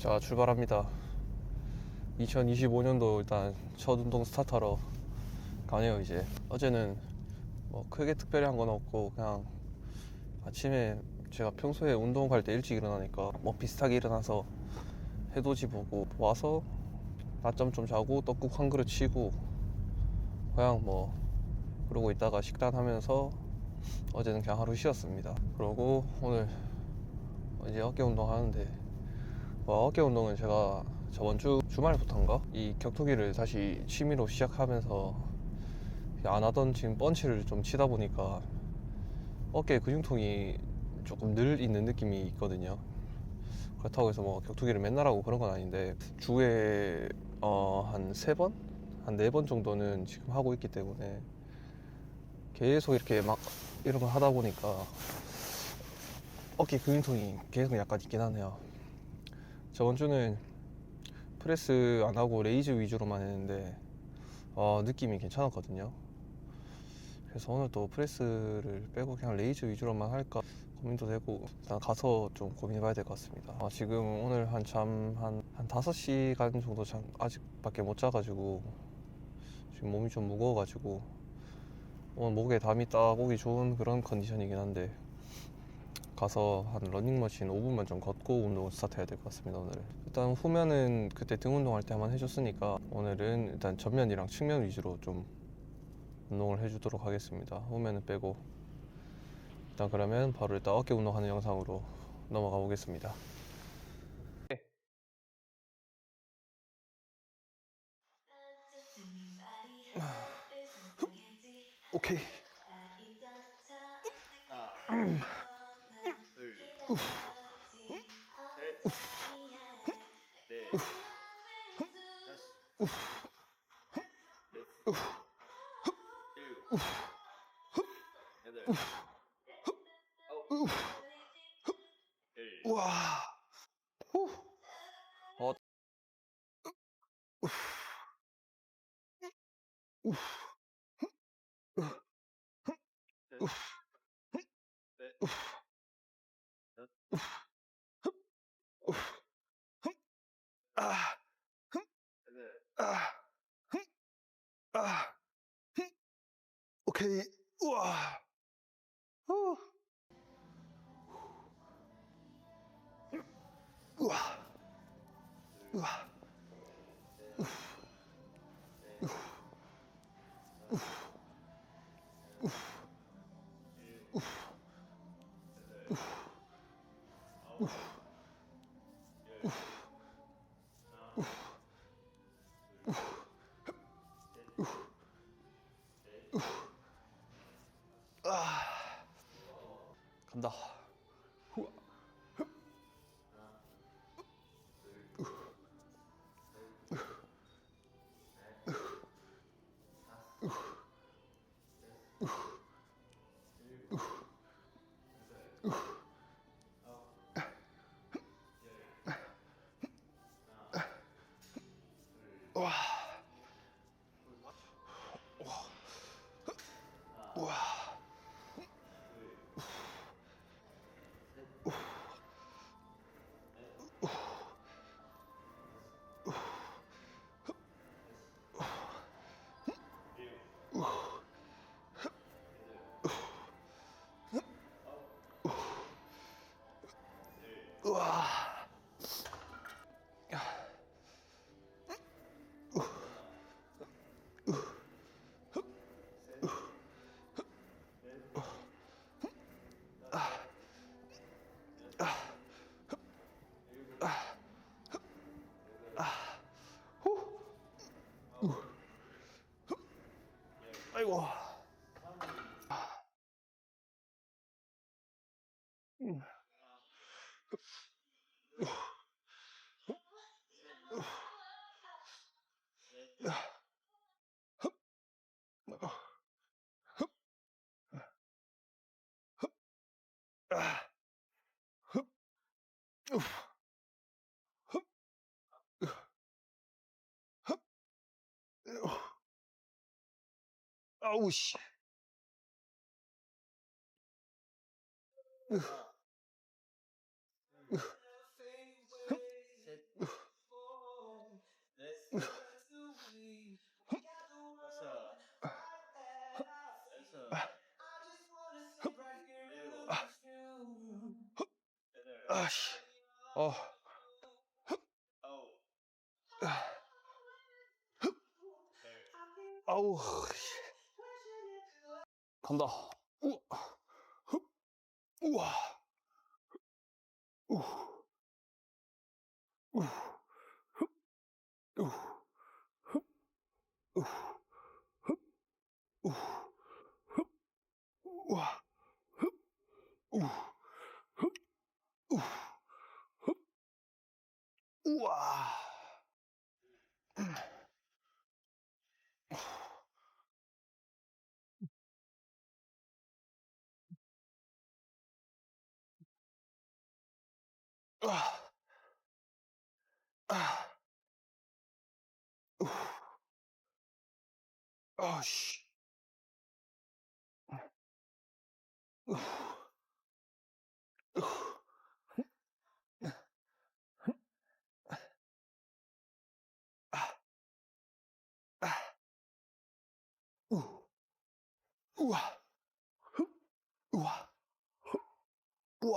자 출발합니다. 2025년도 일단 첫 운동 스타트하러 가네요 이제. 어제는 뭐 크게 특별히 한 건 없고 그냥 아침에 제가 평소에 운동 갈 때 일찍 일어나니까 뭐 비슷하게 일어나서 해돋이 보고 와서 낮잠 좀 자고 떡국 한 그릇 치고 그냥 뭐 그러고 있다가 식단하면서 어제는 그냥 하루 쉬었습니다. 그러고 오늘 이제 어깨 운동 하는데 와, 어깨 운동은 제가 저번 주 주말부터인가 이 격투기를 다시 취미로 시작하면서 안 하던 지금 펀치를 좀 치다 보니까 어깨 근육통이 조금 늘 있는 느낌이 있거든요. 그렇다고 해서 뭐 격투기를 맨날 하고 그런 건 아닌데 주에 어, 한 세 번, 한 네 번 정도는 지금 하고 있기 때문에 계속 이렇게 막 이런 걸 하다 보니까 어깨 근육통이 계속 약간 있긴 하네요. 저번 주는 프레스 안 하고 레이즈 위주로만 했는데 어, 느낌이 괜찮았거든요. 그래서 오늘 또 프레스를 빼고 그냥 레이즈 위주로만 할까 고민도 되고 일단 가서 좀 고민해봐야 될 것 같습니다. 아, 지금 오늘 한잠 한, 한 5시간 정도 잠 아직밖에 못 자가지고 지금 몸이 좀 무거워가지고 오늘 목에 담이 딱 오기 좋은 그런 컨디션이긴 한데 가서 한 러닝머신 5분만 좀 걷고 운동을 스타트해야 될 것 같습니다 오늘 일단 후면은 그때 등 운동할 때 한번 해줬으니까 오늘은 일단 전면이랑 측면 위주로 좀 운동을 해주도록 하겠습니다. 후면은 빼고. 일단 그러면 바로 일단 어깨 운동하는 영상으로 넘어가 보겠습니다. 오케이 우와 후. 어. 아. 아. 아. 오 간다. Oh, shit. 아씨. 어. 아우. 간다. 우와. 우와. 우와 흡. 우. 흡. 우. 흡. 우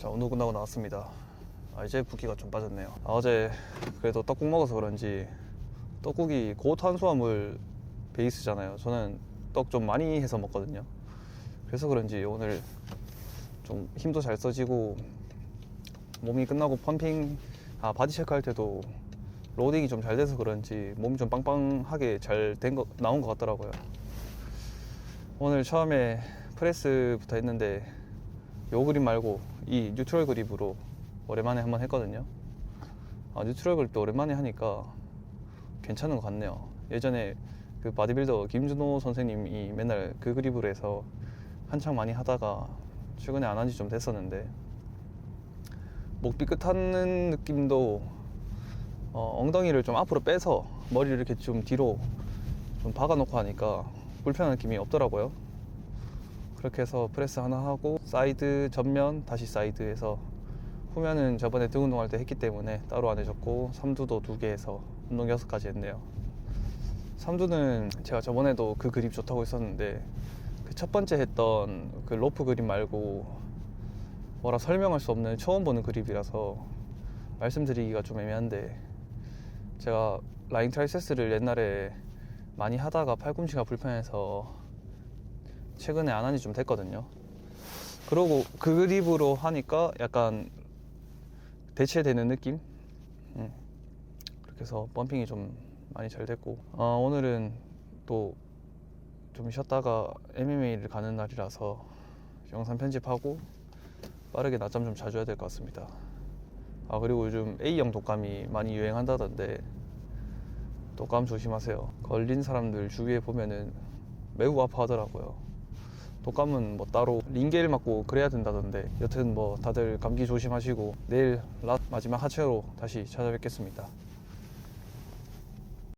자 운동 끝나고 나왔습니다. 아, 이제 붓기가 좀 빠졌네요. 아, 어제 그래도 떡국 먹어서 그런지 떡국이 고탄수화물 베이스잖아요. 저는 떡 좀 많이 해서 먹거든요. 그래서 그런지 오늘 좀 힘도 잘 써지고 몸이 끝나고 펌핑 아 바디 체크 할 때도 로딩이 좀 잘 돼서 그런지 몸이 좀 빵빵하게 잘 된 거 나온 것 같더라고요. 오늘 처음에 프레스부터 했는데 요 그립 말고 이 뉴트럴 그립으로 오랜만에 한번 했거든요. 아, 뉴트럴 그립도 오랜만에 하니까 괜찮은 것 같네요. 예전에 그 바디빌더 김준호 선생님이 맨날 그 그립으로 해서 한창 많이 하다가 최근에 안 한 지 좀 됐었는데 목 삐끗하는 느낌도 어, 엉덩이를 좀 앞으로 빼서 머리를 이렇게 좀 뒤로 좀 박아놓고 하니까 불편한 느낌이 없더라고요. 그렇게 해서 프레스 하나 하고 사이드 전면 다시 사이드 해서 후면은 저번에 등 운동할 때 했기 때문에 따로 안 해줬고 삼두도 두 개 해서 운동 여섯 가지 했네요. 삼두는 제가 저번에도 그 그립 좋다고 했었는데 그 첫 번째 했던 그 로프 그립 말고 뭐라 설명할 수 없는 처음 보는 그립이라서 말씀드리기가 좀 애매한데 제가 라인 트라이세스를 옛날에 많이 하다가 팔꿈치가 불편해서 최근에 안 한 지 좀 됐거든요. 그러고 그 그립으로 하니까 약간 대체되는 느낌? 음. 그렇게 해서 펌핑이 좀 많이 잘 됐고 어, 오늘은 또 좀 쉬었다가 MMA를 가는 날이라서 영상 편집하고 빠르게 낮잠 좀 자줘야 될 것 같습니다. 아 그리고 요즘 A형 독감이 많이 유행한다던데 독감 조심하세요. 걸린 사람들 주위에 보면은 매우 아파하더라고요. 독감은 뭐 따로 링겔 맞고 그래야 된다던데 여튼 뭐 다들 감기 조심하시고 내일 라- 마지막 하체로 다시 찾아뵙겠습니다.